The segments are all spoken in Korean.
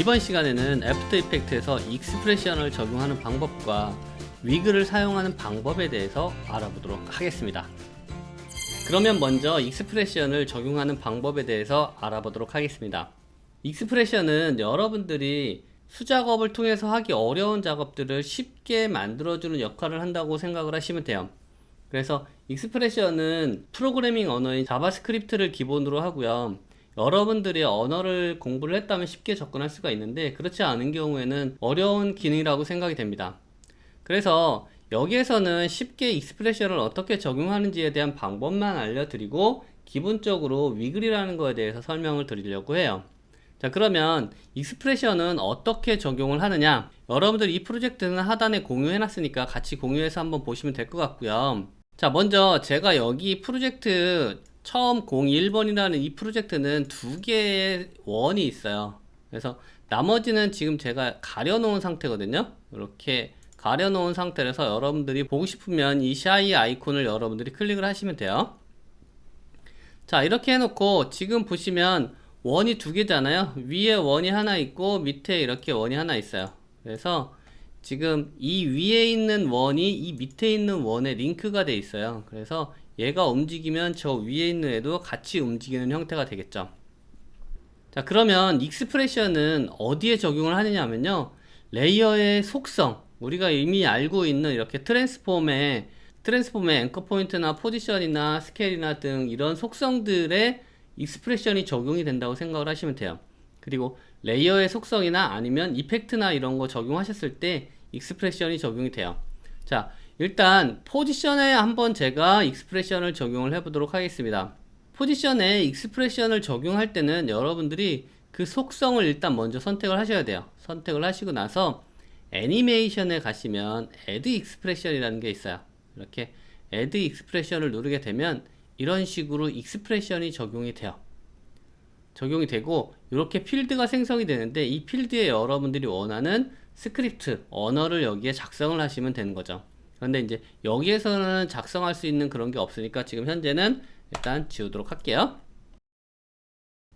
이번 시간에는 애프터 이펙트에서 익스프레션을 적용하는 방법과 위그를 사용하는 방법에 대해서 알아보도록 하겠습니다. 그러면 먼저 익스프레션을 적용하는 방법에 대해서 알아보도록 하겠습니다. 익스프레션은 여러분들이 수작업을 통해서 하기 어려운 작업들을 쉽게 만들어주는 역할을 한다고 생각을 하시면 돼요. 그래서 익스프레션은 프로그래밍 언어인 자바스크립트를 기본으로 하고요. 여러분들이 언어를 공부를 했다면 쉽게 접근할 수가 있는데 그렇지 않은 경우에는 어려운 기능이라고 생각이 됩니다. 그래서 여기에서는 쉽게 익스프레션을 어떻게 적용하는지에 대한 방법만 알려드리고 기본적으로 위글이라는 거에 대해서 설명을 드리려고 해요. 자 그러면 익스프레션은 어떻게 적용을 하느냐 여러분들 이 프로젝트는 하단에 공유해 놨으니까 같이 공유해서 한번 보시면 될 것 같고요 자 먼저 제가 여기 프로젝트 처음 01번이라는 이 프로젝트는 두 개의 원이 있어요. 그래서 나머지는 지금 제가 가려 놓은 상태거든요. 이렇게 가려 놓은 상태라서 여러분들이 보고 싶으면 이 샤이 아이콘을 여러분들이 클릭을 하시면 돼요. 자 이렇게 해놓고 지금 보시면 원이 두 개잖아요. 위에 원이 하나 있고 밑에 이렇게 원이 하나 있어요. 그래서 지금 이 위에 있는 원이 이 밑에 있는 원에 링크가 돼 있어요. 그래서 얘가 움직이면 저 위에 있는 애도 같이 움직이는 형태가 되겠죠 자 그러면 익스프레션은 어디에 적용을 하느냐 하면요 레이어의 속성 우리가 이미 알고 있는 이렇게 트랜스폼의 트랜스폼의 앵커 포인트나 포지션이나 스케일이나 등 이런 속성들의 익스프레션이 적용이 된다고 생각을 하시면 돼요. 그리고 레이어의 속성이나 아니면 이펙트나 이런 거 적용하셨을 때 익스프레션이 적용이 돼요. 자, 일단 포지션에 한번 제가 익스프레션을 적용을 해보도록 하겠습니다. 포지션에 익스프레션을 적용할 때는 여러분들이 그 속성을 일단 먼저 선택을 하셔야 돼요. 선택을 하시고 나서 애니메이션에 가시면 Add Expression이라는 게 있어요. 이렇게 Add Expression을 누르게 되면 이런 식으로 익스프레션이 적용이 돼요. 적용이 되고 이렇게 필드가 생성이 되는데 이 필드에 여러분들이 원하는 스크립트 언어를 여기에 작성을 하시면 되는 거죠. 그런데 이제 여기에서는 작성할 수 있는 그런 게 없으니까 지금 현재는 일단 지우도록 할게요.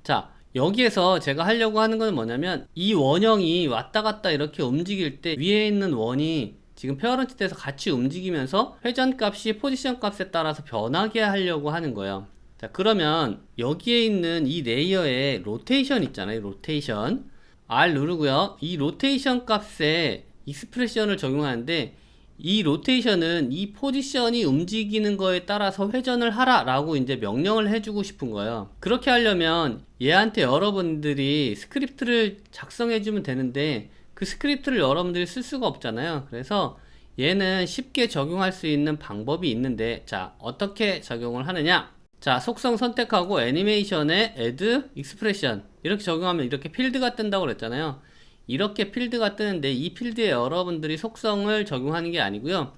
자, 여기에서 제가 하려고 하는 건 뭐냐면 이 원형이 왔다 갔다 이렇게 움직일 때 위에 있는 원이 지금 페어런트 에서 같이 움직이면서 회전 값이 포지션 값에 따라서 변하게 하려고 하는 거예요. 자, 그러면 여기에 있는 이 레이어에 로테이션 있잖아요. 로테이션. R 누르고요. 이 로테이션 값에 익스프레션을 적용하는데 이 로테이션은 이 포지션이 움직이는 거에 따라서 회전을 하라 라고 이제 명령을 해주고 싶은 거예요. 그렇게 하려면 얘한테 여러분들이 스크립트를 작성해 주면 되는데 그 스크립트를 여러분들이 쓸 수가 없잖아요. 그래서 얘는 쉽게 적용할 수 있는 방법이 있는데 자 어떻게 적용을 하느냐 자 속성 선택하고 애니메이션에 add expression 이렇게 적용하면 이렇게 필드가 뜬다고 그랬잖아요. 이렇게 필드가 뜨는데 이 필드에 여러분들이 속성을 적용하는 게 아니고요.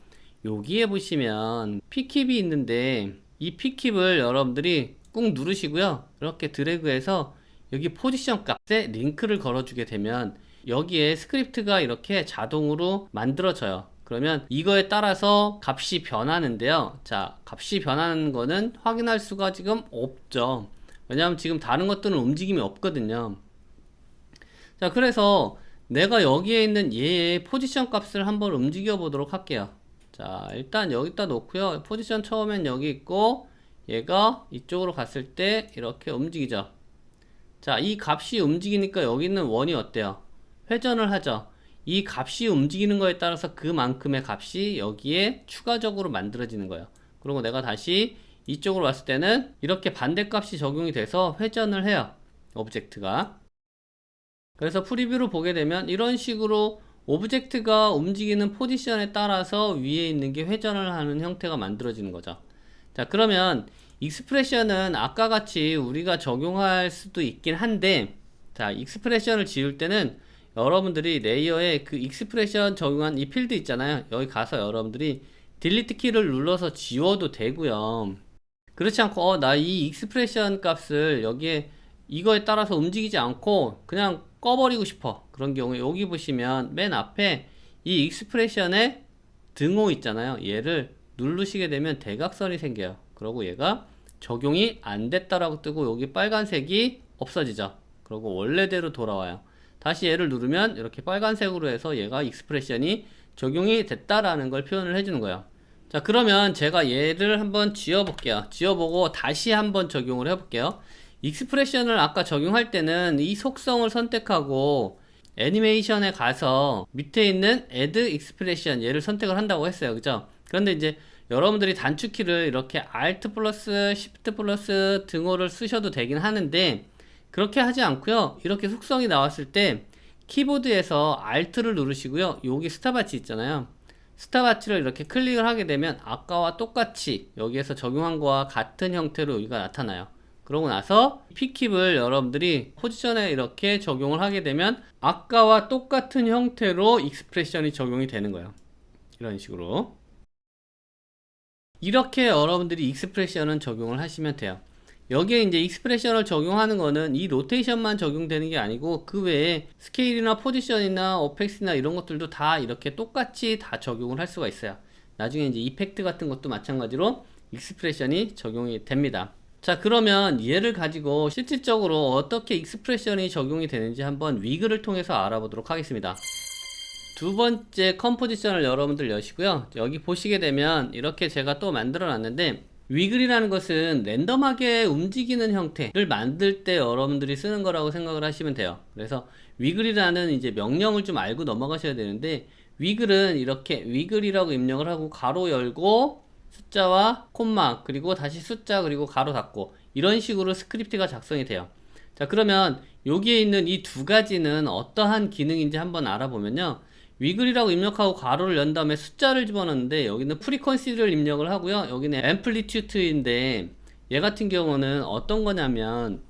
여기에 보시면 피킵이 있는데 이 피킵을 여러분들이 꾹 누르시고요. 이렇게 드래그해서 여기 포지션 값에 링크를 걸어주게 되면 여기에 스크립트가 이렇게 자동으로 만들어져요. 그러면 이거에 따라서 값이 변하는데요. 자, 값이 변하는 거는 확인할 수가 지금 없죠. 왜냐하면 지금 다른 것들은 움직임이 없거든요. 자, 그래서 내가 여기에 있는 얘의 포지션 값을 한번 움직여 보도록 할게요. 자, 일단 여기다 놓고요. 포지션 처음엔 여기 있고 얘가 이쪽으로 갔을 때 이렇게 움직이죠. 자, 이 값이 움직이니까 여기 있는 원이 어때요? 회전을 하죠. 이 값이 움직이는 거에 따라서 그만큼의 값이 여기에 추가적으로 만들어지는 거예요. 그리고 내가 다시 이쪽으로 왔을 때는 이렇게 반대 값이 적용이 돼서 회전을 해요. 오브젝트가. 그래서 프리뷰로 보게 되면 이런 식으로 오브젝트가 움직이는 포지션에 따라서 위에 있는 게 회전을 하는 형태가 만들어지는 거죠. 자, 그러면 익스프레션은 아까 같이 우리가 적용할 수도 있긴 한데 자, 익스프레션을 지울 때는 여러분들이 레이어에 그 익스프레션 적용한 이 필드 있잖아요. 여기 가서 여러분들이 딜리트 키를 눌러서 지워도 되고요. 그렇지 않고 어, 나 이 익스프레션 값을 여기에 이거에 따라서 움직이지 않고 그냥 꺼버리고 싶어. 그런 경우에 여기 보시면 맨 앞에 이 익스프레션의 등호 있잖아요. 얘를 누르시게 되면 대각선이 생겨요. 그러고 얘가 적용이 안 됐다라고 뜨고 여기 빨간색이 없어지죠. 그리고 원래대로 돌아와요. 다시 얘를 누르면 이렇게 빨간색으로 해서 얘가 익스프레션이 적용이 됐다라는 걸 표현을 해주는 거예요. 자, 그러면 제가 얘를 한번 지워볼게요. 지워보고 다시 한번 적용을 해볼게요. 익스프레션을 아까 적용할 때는 이 속성을 선택하고 애니메이션에 가서 밑에 있는 add expression 얘를 선택을 한다고 했어요. 그죠? 그런데 이제 여러분들이 단축키를 이렇게 alt 플러스 shift 플러스 등호를 쓰셔도 되긴 하는데 그렇게 하지 않고요. 이렇게 속성이 나왔을 때 키보드에서 alt를 누르시고요. 여기 스타바치 있잖아요. 스타바치를 이렇게 클릭을 하게 되면 아까와 똑같이 여기에서 적용한 거와 같은 형태로 여기가 나타나요. 그러고 나서 P킵을 여러분들이 포지션에 이렇게 적용을 하게 되면 아까와 똑같은 형태로 익스프레션이 적용이 되는 거예요. 이런 식으로. 이렇게 여러분들이 익스프레션은 적용을 하시면 돼요. 여기에 이제 익스프레션을 적용하는 거는 이 로테이션만 적용되는 게 아니고 그 외에 스케일이나 포지션이나 어펙스나 이런 것들도 다 이렇게 똑같이 다 적용을 할 수가 있어요. 나중에 이제 이펙트 같은 것도 마찬가지로 익스프레션이 적용이 됩니다. 자 그러면 얘를 가지고 실질적으로 어떻게 익스프레션이 적용이 되는지 한번 위그를 통해서 알아보도록 하겠습니다. 두 번째 컴포지션을 여러분들 여시고요. 여기 보시게 되면 이렇게 제가 또 만들어 놨는데 위글이라는 것은 랜덤하게 움직이는 형태를 만들 때 여러분들이 쓰는 거라고 생각을 하시면 돼요. 그래서 위글이라는 이제 명령을 좀 알고 넘어가셔야 되는데 위글은 이렇게 위글이라고 입력을 하고 가로 열고 숫자와 콤마 그리고 다시 숫자 그리고 가로 닫고 이런 식으로 스크립트가 작성이 돼요. 자 그러면 여기에 있는 이 두 가지는 어떠한 기능인지 한번 알아보면요. 위글이라고 입력하고 가로를 연 다음에 숫자를 집어넣는데 여기는 프리퀀시를 입력을 하고요. 여기는 앰플리튜드인데 얘 같은 경우는 어떤 거냐면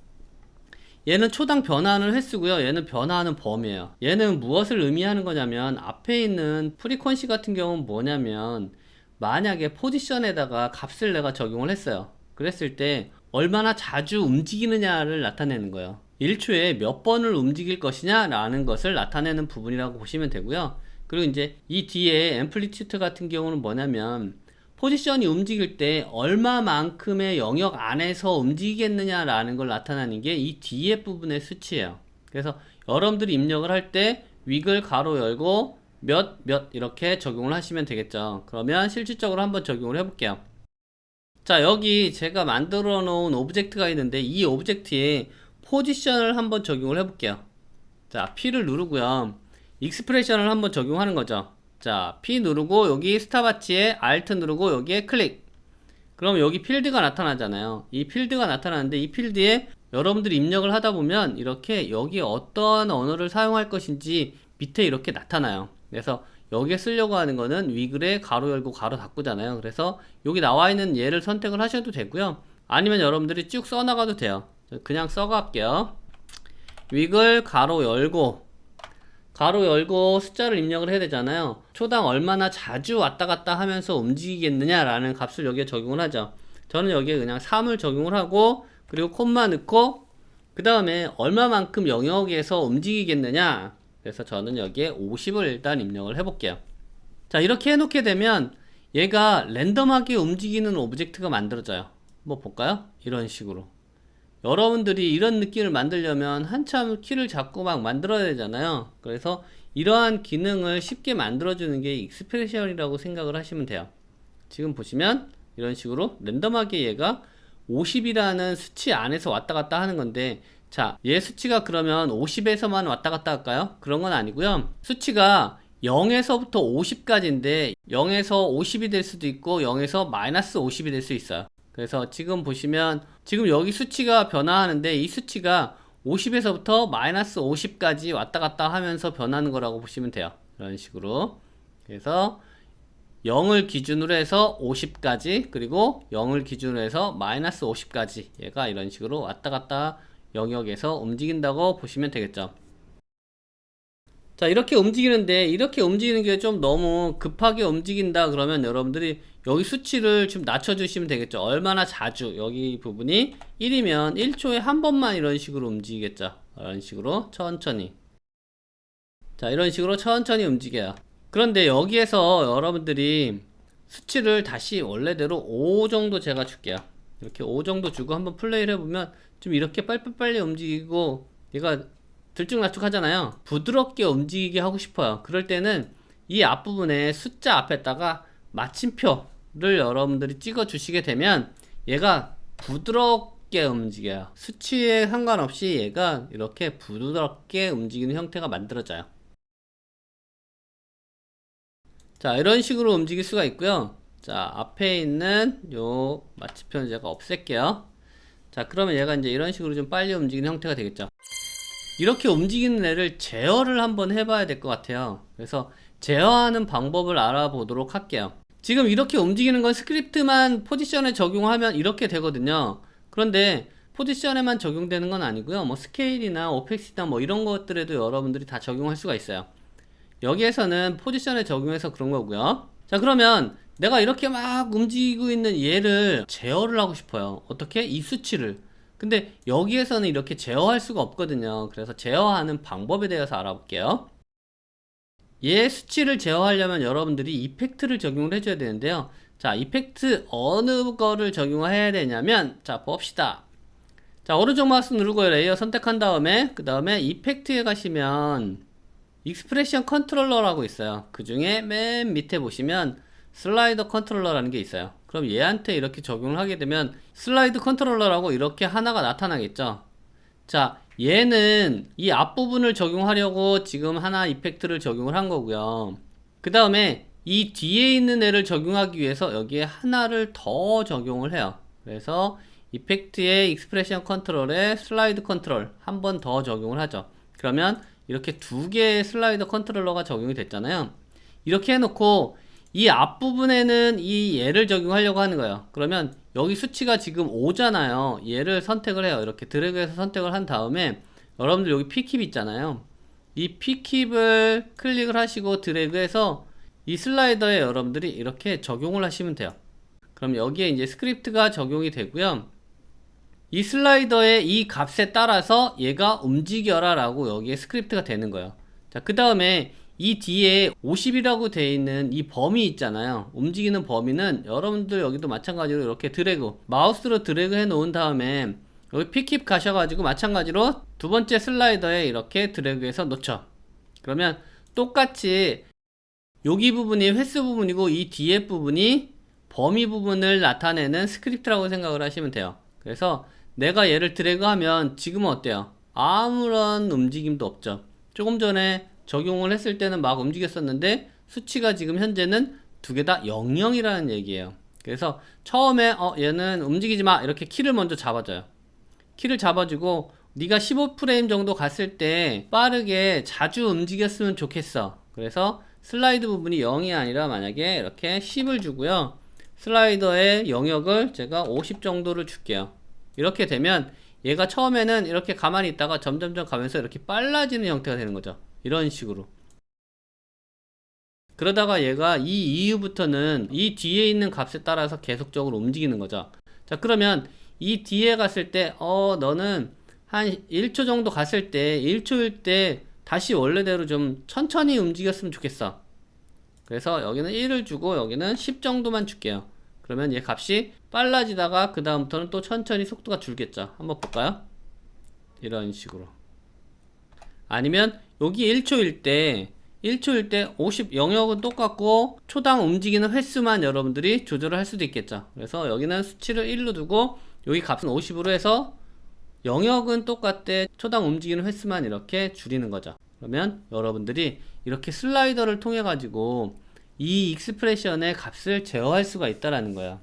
얘는 초당 변화하는 횟수고요. 얘는 변화하는 범위예요. 얘는 무엇을 의미하는 거냐면 앞에 있는 프리퀀시 같은 경우는 뭐냐면 만약에 포지션에다가 값을 내가 적용을 했어요. 그랬을 때 얼마나 자주 움직이느냐를 나타내는 거예요. 1초에 몇 번을 움직일 것이냐 라는 것을 나타내는 부분이라고 보시면 되고요. 그리고 이제 이 뒤에 앰플리튜드 같은 경우는 뭐냐면 포지션이 움직일 때 얼마만큼의 영역 안에서 움직이겠느냐 라는 걸 나타내는 게 이 뒤에 부분의 수치예요. 그래서 여러분들이 입력을 할때 위글 가로 열고 몇, 몇 이렇게 적용을 하시면 되겠죠. 그러면 실질적으로 한번 적용을 해볼게요. 자, 여기 제가 만들어 놓은 오브젝트가 있는데 이 오브젝트에 포지션을 한번 적용을 해볼게요. 자, P를 누르고요. 익스프레션을 한번 적용하는 거죠. 자, P 누르고 여기 스타바치에 Alt 누르고 여기에 클릭. 그럼 여기 필드가 나타나잖아요. 이 필드가 나타나는데 이 필드에 여러분들이 입력을 하다 보면 이렇게 여기 어떤 언어를 사용할 것인지 밑에 이렇게 나타나요. 그래서 여기에 쓰려고 하는 거는 위글에 가로 열고 가로 닫고잖아요. 그래서 여기 나와 있는 얘를 선택을 하셔도 되고요. 아니면 여러분들이 쭉 써나가도 돼요. 그냥 써갈게요. 위글 가로 열고 가로 열고 숫자를 입력을 해야 되잖아요. 초당 얼마나 자주 왔다 갔다 하면서 움직이겠느냐라는 값을 여기에 적용을 하죠. 저는 여기에 그냥 3을 적용을 하고 그리고 콤마 넣고 그 다음에 얼마만큼 영역에서 움직이겠느냐 그래서 저는 여기에 50을 일단 입력을 해볼게요. 자 이렇게 해놓게 되면 얘가 랜덤하게 움직이는 오브젝트가 만들어져요. 뭐 볼까요? 이런 식으로 여러분들이 이런 느낌을 만들려면 한참 키를 잡고 막 만들어야 되잖아요. 그래서 이러한 기능을 쉽게 만들어주는 게 익스프레션이라고 생각을 하시면 돼요. 지금 보시면 이런 식으로 랜덤하게 얘가 50이라는 수치 안에서 왔다 갔다 하는 건데 자, 얘 수치가 그러면 50에서만 왔다 갔다 할까요? 그런 건 아니고요. 수치가 0에서부터 50까지인데 0에서 50이 될 수도 있고 0에서 마이너스 50이 될 수 있어요. 그래서 지금 보시면 지금 여기 수치가 변화하는데 이 수치가 50에서부터 마이너스 50까지 왔다 갔다 하면서 변하는 거라고 보시면 돼요. 이런 식으로. 그래서 0을 기준으로 해서 50까지 그리고 0을 기준으로 해서 마이너스 50까지 얘가 이런 식으로 왔다 갔다 영역에서 움직인다고 보시면 되겠죠. 자 이렇게 움직이는데 이렇게 움직이는 게 좀 너무 급하게 움직인다 그러면 여러분들이 여기 수치를 좀 낮춰주시면 되겠죠. 얼마나 자주 여기 부분이 1이면 1초에 한 번만 이런 식으로 움직이겠죠. 이런 식으로 천천히. 자 이런 식으로 천천히 움직여요. 그런데 여기에서 여러분들이 수치를 다시 원래대로 5 정도 제가 줄게요 이렇게 5 정도 주고 한번 플레이를 해보면 좀 이렇게 빨리빨리 움직이고 얘가 들쭉날쭉 하잖아요. 부드럽게 움직이게 하고 싶어요. 그럴 때는 이 앞부분에 숫자 앞에다가 마침표를 여러분들이 찍어 주시게 되면 얘가 부드럽게 움직여요. 수치에 상관없이 얘가 이렇게 부드럽게 움직이는 형태가 만들어져요. 자, 이런 식으로 움직일 수가 있고요. 자, 앞에 있는 요 마침표는 제가 없앨게요. 자, 그러면 얘가 이제 이런 식으로 좀 빨리 움직이는 형태가 되겠죠. 이렇게 움직이는 애를 제어를 한번 해봐야 될 것 같아요. 그래서 제어하는 방법을 알아보도록 할게요. 지금 이렇게 움직이는 건 스크립트만 포지션에 적용하면 이렇게 되거든요. 그런데 포지션에만 적용되는 건 아니고요. 뭐 스케일이나 오펙스나 뭐 이런 것들에도 여러분들이 다 적용할 수가 있어요. 여기에서는 포지션에 적용해서 그런 거고요. 자, 그러면 내가 이렇게 막 움직이고 있는 얘를 제어를 하고 싶어요. 어떻게? 이 수치를. 근데 여기에서는 이렇게 제어할 수가 없거든요. 그래서 제어하는 방법에 대해서 알아볼게요. 얘 수치를 제어하려면 여러분들이 이펙트를 적용을 해줘야 되는데요. 자, 이펙트 어느 거를 적용해야 되냐면, 자, 봅시다. 자, 오른쪽 마우스 누르고 레이어 선택한 다음에, 그 다음에 이펙트에 가시면, 익스프레션 컨트롤러라고 있어요. 그 중에 맨 밑에 보시면, 슬라이더 컨트롤러라는 게 있어요. 그럼 얘한테 이렇게 적용을 하게 되면, 슬라이드 컨트롤러라고 이렇게 하나가 나타나겠죠. 자, 얘는 이 앞부분을 적용하려고 지금 하나 이펙트를 적용을 한 거고요. 그 다음에 이 뒤에 있는 애를 적용하기 위해서 여기에 하나를 더 적용을 해요. 그래서 이펙트의 익스프레션 컨트롤에 슬라이드 컨트롤 한 번 더 적용을 하죠. 그러면 이렇게 두 개의 슬라이드 컨트롤러가 적용이 됐잖아요. 이렇게 해놓고 이 앞부분에는 이 얘를 적용하려고 하는 거예요. 그러면 여기 수치가 지금 5잖아요. 얘를 선택을 해요. 이렇게 드래그해서 선택을 한 다음에 여러분들 여기 P킵 있잖아요. 이 P킵을 클릭을 하시고 드래그해서 이 슬라이더에 여러분들이 이렇게 적용을 하시면 돼요. 그럼 여기에 이제 스크립트가 적용이 되고요. 이 슬라이더의 이 값에 따라서 얘가 움직여라 라고 여기에 스크립트가 되는 거예요. 자, 그 다음에 이 뒤에 50이라고 되어 있는 이 범위 있잖아요. 움직이는 범위는 여러분들 여기도 마찬가지로 이렇게 드래그, 마우스로 드래그 해 놓은 다음에 여기 피킵 가셔가지고 마찬가지로 두 번째 슬라이더에 이렇게 드래그해서 놓죠. 그러면 똑같이 여기 부분이 횟수 부분이고 이 뒤에 부분이 범위 부분을 나타내는 스크립트라고 생각을 하시면 돼요. 그래서 내가 얘를 드래그하면 지금은 어때요? 아무런 움직임도 없죠. 조금 전에 적용을 했을 때는 막 움직였었는데 수치가 지금 현재는 두 개 다 00이라는 얘기예요. 그래서 처음에 어 얘는 움직이지 마 이렇게 키를 먼저 잡아줘요. 키를 잡아주고 네가 15프레임 정도 갔을 때 빠르게 자주 움직였으면 좋겠어. 그래서 슬라이드 부분이 0이 아니라 만약에 이렇게 10을 주고요. 슬라이더의 영역을 제가 50 정도를 줄게요. 이렇게 되면 얘가 처음에는 이렇게 가만히 있다가 점점점 가면서 이렇게 빨라지는 형태가 되는 거죠. 이런 식으로. 그러다가 얘가 이 이후부터는 이 뒤에 있는 값에 따라서 계속적으로 움직이는 거죠. 자, 그러면 이 뒤에 갔을 때, 어, 너는 한 1초 정도 갔을 때, 1초일 때 다시 원래대로 좀 천천히 움직였으면 좋겠어. 그래서 여기는 1을 주고 여기는 10 정도만 줄게요. 그러면 얘 값이 빨라지다가 그 다음부터는 또 천천히 속도가 줄겠죠. 한번 볼까요? 이런 식으로. 아니면 여기 1초일 때 1초일 때 50 영역은 똑같고 초당 움직이는 횟수만 여러분들이 조절을 할 수도 있겠죠. 그래서 여기는 수치를 1로 두고 여기 값은 50으로 해서 영역은 똑같대 초당 움직이는 횟수만 이렇게 줄이는 거죠. 그러면 여러분들이 이렇게 슬라이더를 통해 가지고 이 익스프레션의 값을 제어할 수가 있다라는 거야.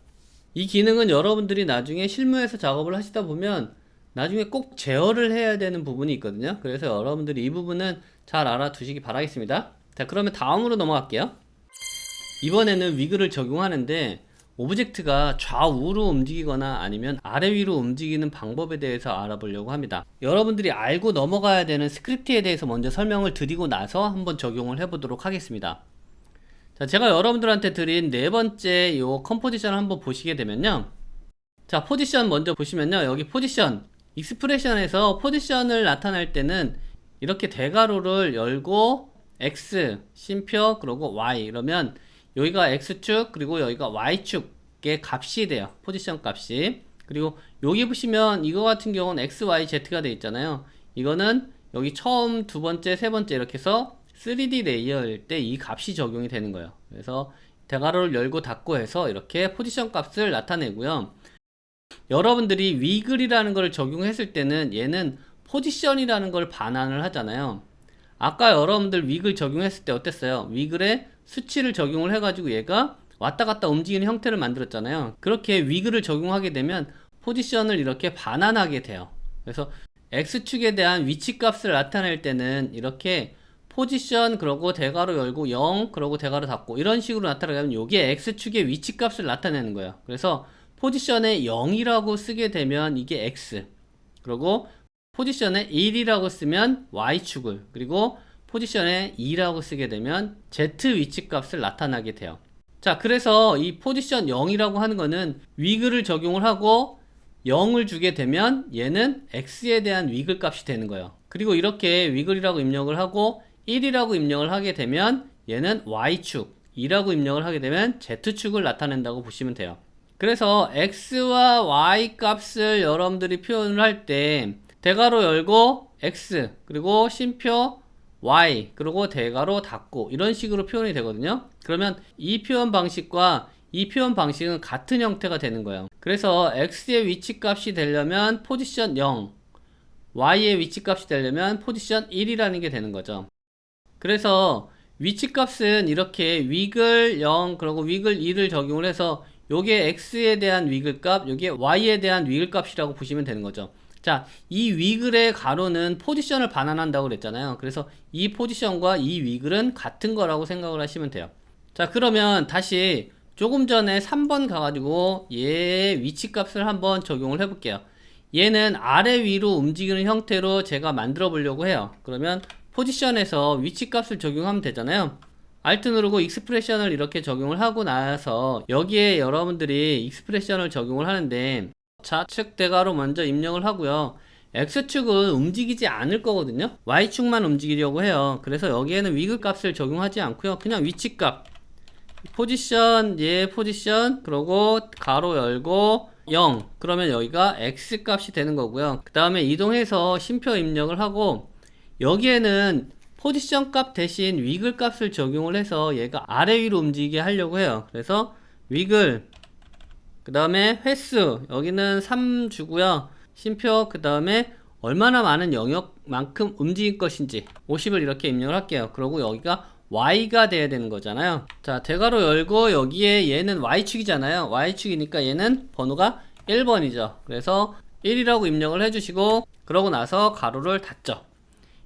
이 기능은 여러분들이 나중에 실무에서 작업을 하시다 보면 나중에 꼭 제어를 해야 되는 부분이 있거든요. 그래서 여러분들이 이 부분은 잘 알아두시기 바라겠습니다. 자, 그러면 다음으로 넘어갈게요. 이번에는 위그를 적용하는데 오브젝트가 좌우로 움직이거나 아니면 아래 위로 움직이는 방법에 대해서 알아보려고 합니다. 여러분들이 알고 넘어가야 되는 스크립트에 대해서 먼저 설명을 드리고 나서 한번 적용을 해보도록 하겠습니다. 자, 제가 여러분들한테 드린 네 번째 요 컴포지션 한번 보시게 되면요. 자, 포지션 먼저 보시면요. 여기 포지션, 익스프레션에서 포지션을 나타낼 때는 이렇게 대괄호를 열고 X, 쉼표, 그리고 Y 이러면 여기가 X축 그리고 여기가 Y축의 값이 돼요. 포지션 값이. 그리고 여기 보시면 이거 같은 경우는 X, Y, Z가 돼 있잖아요. 이거는 여기 처음 두 번째 세 번째 이렇게 해서 3D 레이어일 때 이 값이 적용이 되는 거예요 그래서 대괄호를 열고 닫고 해서 이렇게 포지션 값을 나타내고요 여러분들이 위글이라는 걸 적용했을 때는 얘는 포지션이라는 걸 반환을 하잖아요. 아까 여러분들 위글 적용했을 때 어땠어요? 위글에 수치를 적용을 해가지고 얘가 왔다 갔다 움직이는 형태를 만들었잖아요. 그렇게 위글을 적용하게 되면 포지션을 이렇게 반환하게 돼요. 그래서 x축에 대한 위치 값을 나타낼 때는 이렇게 포지션 그러고 대괄호 열고 0 그러고 대괄호 닫고 이런 식으로 나타나면 요게 x축의 위치 값을 나타내는 거예요. 그래서 포지션에 0이라고 쓰게 되면 이게 x 그리고 포지션에 1이라고 쓰면 y축을 그리고 포지션에 2라고 쓰게 되면 z 위치 값을 나타나게 돼요 자 그래서 이 포지션 0이라고 하는 거는 위글을 적용을 하고 0을 주게 되면 얘는 x에 대한 위글 값이 되는 거예요. 그리고 이렇게 위글이라고 입력을 하고 1이라고 입력을 하게 되면 얘는 y축, 2라고 입력을 하게 되면 z축을 나타낸다고 보시면 돼요. 그래서 x와 y 값을 여러분들이 표현을 할 때 대괄호 열고 x 그리고 쉼표 y 그리고 대괄호 닫고 이런 식으로 표현이 되거든요. 그러면 이 표현 방식과 이 표현 방식은 같은 형태가 되는 거예요. 그래서 x의 위치 값이 되려면 포지션 0, y의 위치 값이 되려면 포지션 1이라는 게 되는 거죠. 그래서 위치 값은 이렇게 위글 0 그리고 위글 2를 적용을 해서 요게 x에 대한 위글 값, 요게 y에 대한 위글 값이라고 보시면 되는 거죠. 자, 이 위글의 가로는 포지션을 반환한다고 그랬잖아요. 그래서 이 포지션과 이 위글은 같은 거라고 생각을 하시면 돼요. 자, 그러면 다시 조금 전에 3번 가가지고 얘의 위치 값을 한번 적용을 해볼게요. 얘는 아래 위로 움직이는 형태로 제가 만들어 보려고 해요. 그러면 포지션에서 위치 값을 적용하면 되잖아요. 알트 누르고 익스프레션을 이렇게 적용을 하고 나서 여기에 여러분들이 익스프레션을 적용을 하는데 좌측 대괄호 먼저 입력을 하고요. X축은 움직이지 않을 거거든요. Y축만 움직이려고 해요. 그래서 여기에는 위글 값을 적용하지 않고요. 그냥 위치 값 포지션 얘 포지션 그러고 가로 열고 0 그러면 여기가 x 값이 되는 거고요 그 다음에 이동해서 쉼표 입력을 하고 여기에는 포지션 값 대신 위글 값을 적용을 해서 얘가 아래 위로 움직이게 하려고 해요. 그래서 위글 그 다음에 횟수 여기는 3 주고요. 쉼표 그 다음에 얼마나 많은 영역만큼 움직일 것인지 50을 이렇게 입력을 할게요. 그리고 여기가 y가 돼야 되는 거잖아요. 자 대괄호 열고 여기에 얘는 y축이잖아요. y축이니까 얘는 번호가 1번이죠. 그래서 1이라고 입력을 해주시고 그러고 나서 가로를 닫죠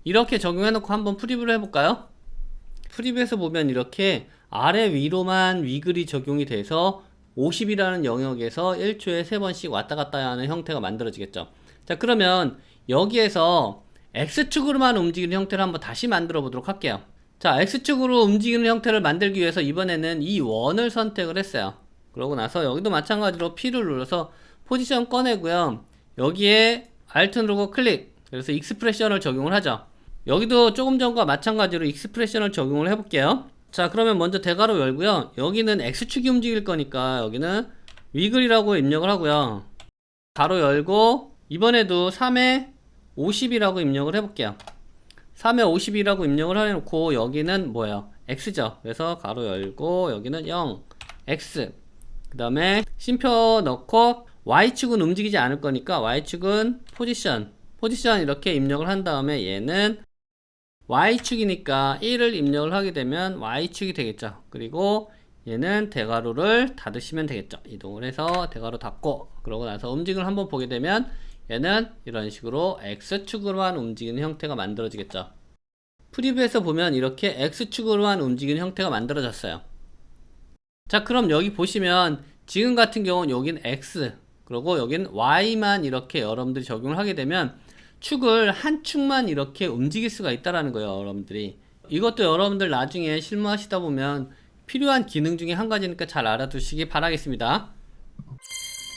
이렇게 적용해 놓고 한번 프리뷰를 해볼까요 프리뷰에서 보면 이렇게 아래 위로만 위글이 적용이 돼서 50이라는 영역에서 1초에 3번씩 왔다 갔다 하는 형태가 만들어지겠죠 자 그러면 여기에서 x축으로만 움직이는 형태를 한번 다시 만들어 보도록 할게요 자, X축으로 움직이는 형태를 만들기 위해서 이번에는 이 원을 선택을 했어요. 그러고 나서 여기도 마찬가지로 P를 눌러서 포지션 꺼내고요. 여기에 Alt 누르고 클릭. 그래서 익스프레션을 적용을 하죠. 여기도 조금 전과 마찬가지로 익스프레션을 적용을 해볼게요. 자, 그러면 먼저 대괄호 열고요. 여기는 X축이 움직일 거니까 여기는 위글이라고 입력을 하고요. 가로 열고 이번에도 3에 50이라고 입력을 해볼게요. 3에 50이라고 입력을 해놓고 여기는 뭐예요? x죠. 그래서 가로 열고 여기는 0, x. 그 다음에 쉼표 넣고 y축은 움직이지 않을 거니까 y축은 포지션. 포지션 이렇게 입력을 한 다음에 얘는 y축이니까 1을 입력을 하게 되면 y축이 되겠죠. 그리고 얘는 대괄호를 닫으시면 되겠죠. 이동을 해서 대괄호 닫고 그러고 나서 움직임을 한번 보게 되면 얘는 이런 식으로 X축으로만 움직이는 형태가 만들어지겠죠. 프리뷰에서 보면 이렇게 X축으로만 움직이는 형태가 만들어졌어요. 자, 그럼 여기 보시면 지금 같은 경우는 여기는 X, 그리고 여기는 Y만 이렇게 여러분들이 적용을 하게 되면 축을 한 축만 이렇게 움직일 수가 있다라는 거예요, 여러분들이. 이것도 여러분들 나중에 실무하시다 보면 필요한 기능 중에 한 가지니까 잘 알아두시기 바라겠습니다.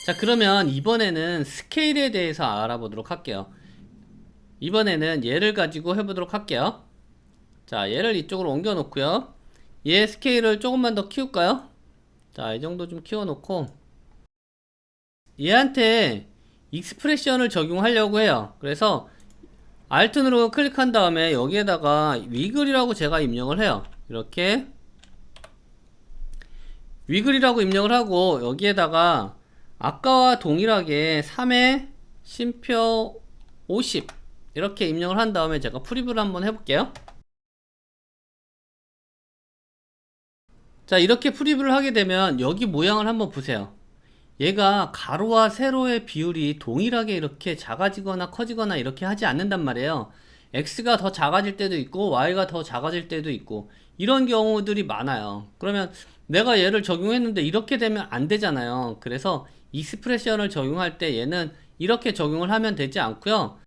자 그러면 이번에는 스케일에 대해서 알아보도록 할게요 이번에는 얘를 가지고 해보도록 할게요 자 얘를 이쪽으로 옮겨 놓고요 얘 스케일을 조금만 더 키울까요 자 이 정도 좀 키워 놓고 얘한테 익스프레션을 적용하려고 해요 그래서 Alt 누르고 클릭한 다음에 여기에다가 위글이라고 제가 입력을 해요. 이렇게 위글이라고 입력을 하고 여기에다가 아까와 동일하게 3의 심표 50 이렇게 입력을 한 다음에 제가 프리뷰를 한번 해볼게요. 자 이렇게 프리뷰를 하게 되면 여기 모양을 한번 보세요. 얘가 가로와 세로의 비율이 동일하게 이렇게 작아지거나 커지거나 이렇게 하지 않는단 말이에요. x가 더 작아질 때도 있고 y가 더 작아질 때도 있고 이런 경우들이 많아요. 그러면 내가 얘를 적용했는데 이렇게 되면 안 되잖아요. 그래서 익스프레션을 적용할 때 얘는 이렇게 적용을 하면 되지 않고요.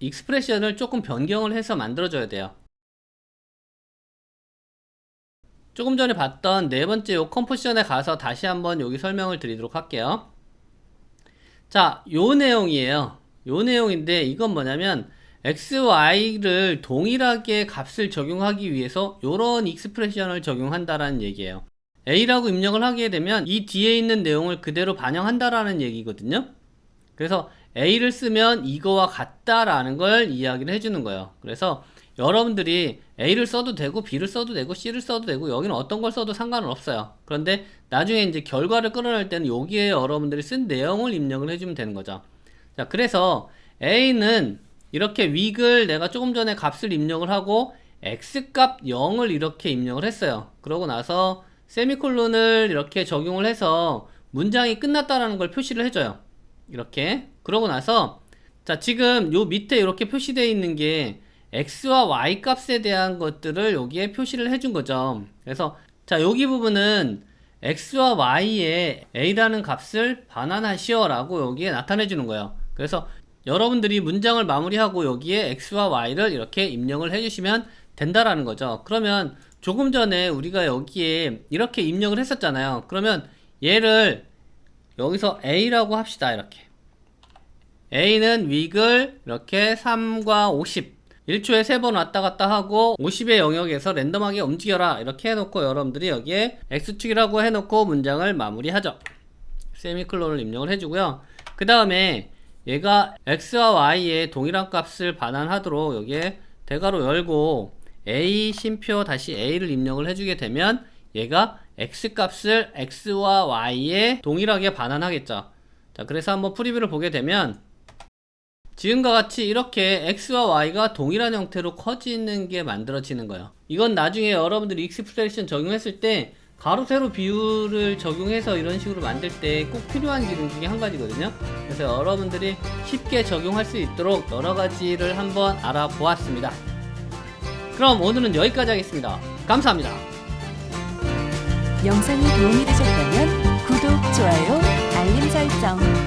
익스프레션을 조금 변경을 해서 만들어줘야 돼요. 조금 전에 봤던 네 번째 요 컴포지션에 가서 다시 한번 여기 설명을 드리도록 할게요. 자, 요 내용이에요. 요 내용인데 이건 뭐냐면 x, y를 동일하게 값을 적용하기 위해서 요런 익스프레션을 적용한다라는 얘기예요. a라고 입력을 하게 되면 이 뒤에 있는 내용을 그대로 반영한다라는 얘기거든요. 그래서 a를 쓰면 이거와 같다라는 걸 이야기를 해주는 거예요. 그래서 여러분들이 A를 써도 되고 B를 써도 되고 C를 써도 되고 여기는 어떤 걸 써도 상관은 없어요. 그런데 나중에 이제 결과를 끌어낼 때는 여기에 여러분들이 쓴 내용을 입력을 해주면 되는 거죠. 자, 그래서 A는 이렇게 위글 내가 조금 전에 값을 입력을 하고 X값 0을 이렇게 입력을 했어요. 그러고 나서 세미콜론을 이렇게 적용을 해서 문장이 끝났다라는 걸 표시를 해줘요. 이렇게. 그러고 나서 자, 지금 요 밑에 이렇게 표시되어 있는 게 x와 y 값에 대한 것들을 여기에 표시를 해준 거죠. 그래서 자 여기 부분은 x와 y에 a라는 값을 반환하시오 라고 여기에 나타내 주는 거예요. 그래서 여러분들이 문장을 마무리하고 여기에 x와 y를 이렇게 입력을 해주시면 된다라는 거죠. 그러면 조금 전에 우리가 여기에 이렇게 입력을 했었잖아요. 그러면 얘를 여기서 a라고 합시다. 이렇게 a는 위글 이렇게 3과 50 1초에 3번 왔다 갔다 하고 50의 영역에서 랜덤하게 움직여라. 이렇게 해놓고 여러분들이 여기에 x축이라고 해놓고 문장을 마무리하죠. 세미클론을 입력을 해주고요. 그 다음에 얘가 x와 y의 동일한 값을 반환하도록 여기에 대괄호 열고 a 심표 다시 a를 입력을 해주게 되면 얘가 x 값을 x와 y에 동일하게 반환하겠죠. 자 그래서 한번 프리뷰를 보게 되면 지금과 같이 이렇게 x와 y가 동일한 형태로 커지는 게 만들어지는 거예요. 이건 나중에 여러분들이 익스프레션 적용했을 때 가로 세로 비율을 적용해서 이런 식으로 만들 때 꼭 필요한 기능 중에 한 가지거든요. 그래서 여러분들이 쉽게 적용할 수 있도록 여러 가지를 한번 알아보았습니다. 그럼 오늘은 여기까지 하겠습니다. 감사합니다. 영상이 도움이 되셨다면 구독, 좋아요, 알림 설정